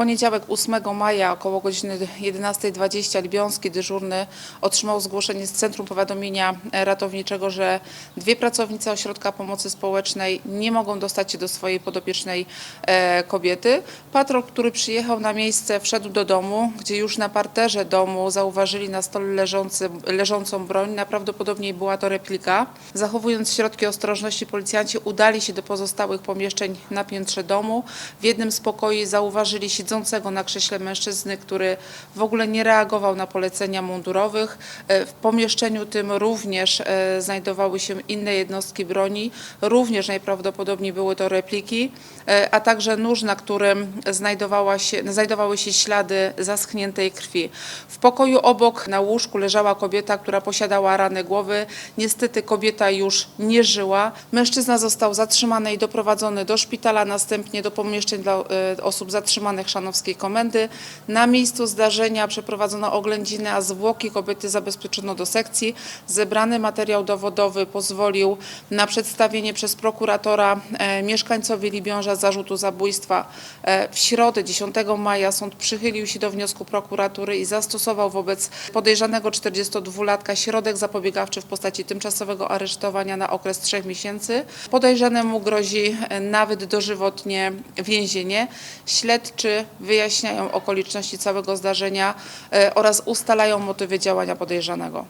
poniedziałek 8 maja około godziny 11.20 Libiąski dyżurny otrzymał zgłoszenie z Centrum Powiadomienia Ratowniczego, że dwie pracownice Ośrodka Pomocy Społecznej nie mogą dostać się do swojej podopiecznej e, kobiety. Patrol, który przyjechał na miejsce, wszedł do domu, gdzie już na parterze domu zauważyli na stole leżący, leżącą broń. Najprawdopodobniej była to replika. Zachowując środki ostrożności, policjanci udali się do pozostałych pomieszczeń na piętrze domu. W jednym z pokoi zauważyli siedzącego na krześle mężczyzny, który w ogóle nie reagował na polecenia mundurowych. E, W pomieszczeniu tym również e, znajdowały się inne jednostki broni, również najprawdopodobniej były to repliki, e, a także nóż, na którym znajdowała się, znajdowały się ślady zaschniętej krwi. W pokoju obok na łóżku leżała kobieta, która posiadała ranę głowy. Niestety kobieta już nie żyła. Mężczyzna został zatrzymany i doprowadzony do szpitala, następnie do pomieszczeń dla osób zatrzymanych Szanowskiej Komendy. Na miejscu zdarzenia przeprowadzono oględziny, a zwłoki kobiety zabezpieczono do sekcji. Zebrany materiał dowodowy pozwolił na przedstawienie przez prokuratora e, mieszkańcowi Libiąża zarzutu zabójstwa. E, w środę 10 maja sąd przychylił się do wniosku prokuratury i zastosował wobec podejrzanego 42-latka środek zapobiegawczy w postaci tymczasowego aresztowania na okres trzech miesięcy. Podejrzanemu grozi e, nawet dożywotnie więzienie. Śledczy wyjaśniają okoliczności całego zdarzenia e, oraz ustalają motywy działania podejrzanego.